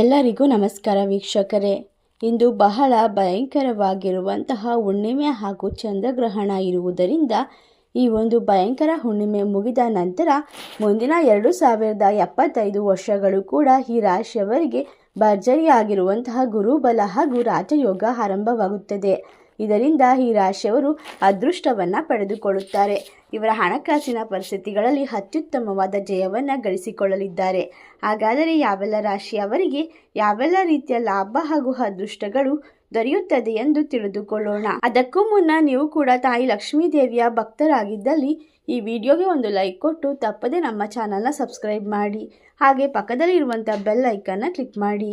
ಎಲ್ಲರಿಗೂ ನಮಸ್ಕಾರ ವೀಕ್ಷಕರೇ. ಇಂದು ಬಹಳ ಭಯಂಕರವಾಗಿರುವಂತಹ ಹುಣ್ಣಿಮೆ ಹಾಗೂ ಚಂದ್ರಗ್ರಹಣ ಇರುವುದರಿಂದ ಈ ಒಂದು ಭಯಂಕರ ಹುಣ್ಣಿಮೆ ಮುಗಿದ ನಂತರ ಮುಂದಿನ ಎರಡು ಸಾವಿರದ ಎಪ್ಪತ್ತೈದು ವರ್ಷಗಳು ಕೂಡ ಈ ರಾಶಿಯವರಿಗೆ ಭರ್ಜರಿಯಾಗಿರುವಂತಹ ಗುರುಬಲ ಹಾಗೂ ರಾಜಯೋಗ ಆರಂಭವಾಗುತ್ತದೆ. ಇದರಿಂದ ಈ ರಾಶಿಯವರು ಅದೃಷ್ಟವನ್ನು ಪಡೆದುಕೊಳ್ಳುತ್ತಾರೆ. ಇವರ ಹಣಕಾಸಿನ ಪರಿಸ್ಥಿತಿಗಳಲ್ಲಿ ಅತ್ಯುತ್ತಮವಾದ ಜಯವನ್ನು ಗಳಿಸಿಕೊಳ್ಳಲಿದ್ದಾರೆ. ಹಾಗಾದರೆ ಯಾವೆಲ್ಲ ರಾಶಿಯವರಿಗೆ ಯಾವೆಲ್ಲ ರೀತಿಯ ಲಾಭ ಹಾಗೂ ಅದೃಷ್ಟಗಳು ದೊರೆಯುತ್ತದೆ ಎಂದು ತಿಳಿದುಕೊಳ್ಳೋಣ. ಅದಕ್ಕೂ ಮುನ್ನ ನೀವು ಕೂಡ ತಾಯಿ ಲಕ್ಷ್ಮೀ ದೇವಿಯ ಭಕ್ತರಾಗಿದ್ದಲ್ಲಿ ಈ ವಿಡಿಯೋಗೆ ಒಂದು ಲೈಕ್ ಕೊಟ್ಟು ತಪ್ಪದೆ ನಮ್ಮ ಚಾನಲ್ನ ಸಬ್ಸ್ಕ್ರೈಬ್ ಮಾಡಿ. ಹಾಗೆ ಪಕ್ಕದಲ್ಲಿರುವಂಥ ಬೆಲ್ ಐಕನ್ನ ಕ್ಲಿಕ್ ಮಾಡಿ.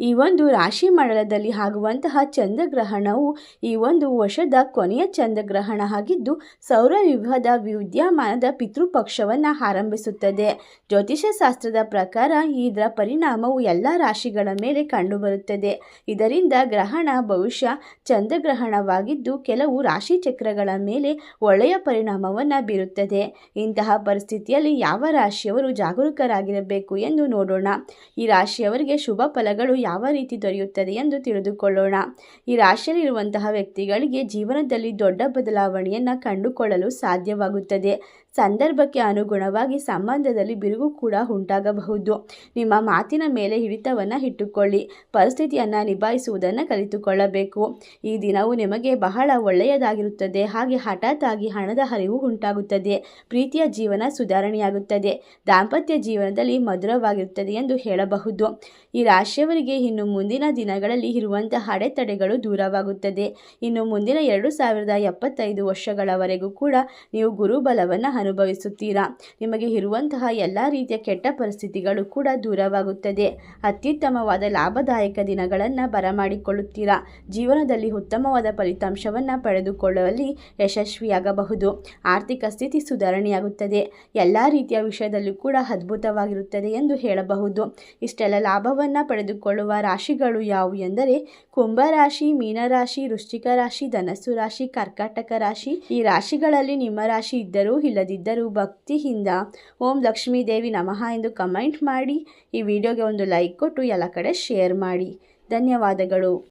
ಈ ಒಂದು ರಾಶಿ ಮಂಡಲದಲ್ಲಿ ಆಗುವಂತಹ ಚಂದ್ರಗ್ರಹಣವು ಈ ಒಂದು ವರ್ಷದ ಕೊನೆಯ ಚಂದ್ರಗ್ರಹಣ ಆಗಿದ್ದು, ಸೌರವ್ಯೂಹದ ವಿದ್ಯಮಾನದ ಪಿತೃಪಕ್ಷವನ್ನು ಆರಂಭಿಸುತ್ತದೆ. ಜ್ಯೋತಿಷ ಶಾಸ್ತ್ರದ ಪ್ರಕಾರ ಇದರ ಪರಿಣಾಮವು ಎಲ್ಲ ರಾಶಿಗಳ ಮೇಲೆ ಕಂಡುಬರುತ್ತದೆ. ಇದರಿಂದ ಗ್ರಹಣ ಬಹುಶಃ ಚಂದ್ರಗ್ರಹಣವಾಗಿದ್ದು, ಕೆಲವು ರಾಶಿ ಚಕ್ರಗಳ ಮೇಲೆ ಒಳ್ಳೆಯ ಪರಿಣಾಮವನ್ನು ಬೀರುತ್ತದೆ. ಇಂತಹ ಪರಿಸ್ಥಿತಿಯಲ್ಲಿ ಯಾವ ರಾಶಿಯವರು ಜಾಗರೂಕರಾಗಿರಬೇಕು ಎಂದು ನೋಡೋಣ. ಈ ರಾಶಿಯವರಿಗೆ ಶುಭ ಫಲಗಳು ಯಾವ ರೀತಿ ದೊರೆಯುತ್ತದೆ ಎಂದು ತಿಳಿದುಕೊಳ್ಳೋಣ. ಈ ರಾಶಿಯಲ್ಲಿರುವಂತಹ ವ್ಯಕ್ತಿಗಳಿಗೆ ಜೀವನದಲ್ಲಿ ದೊಡ್ಡ ಬದಲಾವಣೆಯನ್ನು ಕಂಡುಕೊಳ್ಳಲು ಸಾಧ್ಯವಾಗುತ್ತದೆ. ಸಂದರ್ಭಕ್ಕೆ ಅನುಗುಣವಾಗಿ ಸಂಬಂಧದಲ್ಲಿ ಬಿರುಕು ಕೂಡ ಉಂಟಾಗಬಹುದು. ನಿಮ್ಮ ಮಾತಿನ ಮೇಲೆ ಹಿಡಿತವನ್ನು ಇಟ್ಟುಕೊಳ್ಳಿ. ಪರಿಸ್ಥಿತಿಯನ್ನು ನಿಭಾಯಿಸುವುದನ್ನು ಕಲಿತುಕೊಳ್ಳಬೇಕು. ಈ ದಿನವು ನಿಮಗೆ ಬಹಳ ಒಳ್ಳೆಯದಾಗಿರುತ್ತದೆ. ಹಾಗೆ ಹಠಾತ್ ಆಗಿ ಹಣದ ಹರಿವು ಉಂಟಾಗುತ್ತದೆ. ಪ್ರೀತಿಯ ಜೀವನ ಸುಧಾರಣೆಯಾಗುತ್ತದೆ. ದಾಂಪತ್ಯ ಜೀವನದಲ್ಲಿ ಮಧುರವಾಗಿರುತ್ತದೆ ಎಂದು ಹೇಳಬಹುದು. ಈ ರಾಶಿಯವರಿಗೆ ಇನ್ನು ಮುಂದಿನ ದಿನಗಳಲ್ಲಿ ಇರುವಂತಹ ಅಡೆತಡೆಗಳು ದೂರವಾಗುತ್ತದೆ. ಇನ್ನು ಮುಂದಿನ ಎರಡು ಸಾವಿರದ ಎಪ್ಪತ್ತೈದು ವರ್ಷಗಳವರೆಗೂ ಕೂಡ ನೀವು ಗುರುಬಲವನ್ನು ಅನುಭವಿಸುತ್ತೀರಾ. ನಿಮಗೆ ಇರುವಂತಹ ಎಲ್ಲ ರೀತಿಯ ಕೆಟ್ಟ ಪರಿಸ್ಥಿತಿಗಳು ಕೂಡ ದೂರವಾಗುತ್ತದೆ. ಅತ್ಯುತ್ತಮವಾದ ಲಾಭದಾಯಕ ದಿನಗಳನ್ನು ಬರಮಾಡಿಕೊಳ್ಳುತ್ತೀರಾ. ಜೀವನದಲ್ಲಿ ಉತ್ತಮವಾದ ಫಲಿತಾಂಶವನ್ನು ಪಡೆದುಕೊಳ್ಳುವಲ್ಲಿ ಯಶಸ್ವಿಯಾಗಬಹುದು. ಆರ್ಥಿಕ ಸ್ಥಿತಿ ಸುಧಾರಣೆಯಾಗುತ್ತದೆ. ಎಲ್ಲ ರೀತಿಯ ವಿಷಯದಲ್ಲೂ ಕೂಡ ಅದ್ಭುತವಾಗಿರುತ್ತದೆ ಎಂದು ಹೇಳಬಹುದು. ಇಷ್ಟೆಲ್ಲ ಲಾಭವನ್ನು ಪಡೆದುಕೊಳ್ಳುವ ರಾಶಿಗಳು ಯಾವುವು ಎಂದರೆ ಕುಂಭರಾಶಿ ಮೀನರಾಶಿ ವೃಶ್ಚಿಕ ರಾಶಿ, ಧನಸ್ಸು ರಾಶಿ, ಕರ್ಕಾಟಕ ರಾಶಿ. ಈ ರಾಶಿಗಳಲ್ಲಿ ನಿಮ್ಮ ರಾಶಿ ಇದ್ದರೂ ಇಲ್ಲದಿದ್ದರೂ ಭಕ್ತಿಯಿಂದ ಓಂ ಲಕ್ಷ್ಮೀ ದೇವಿ ನಮಃ ಎಂದು ಕಮೆಂಟ್ ಮಾಡಿ. ಈ ವಿಡಿಯೋಗೆ ಒಂದು ಲೈಕ್ ಕೊಟ್ಟು ಎಲ್ಲ ಕಡೆ ಶೇರ್ ಮಾಡಿ. ಧನ್ಯವಾದಗಳು.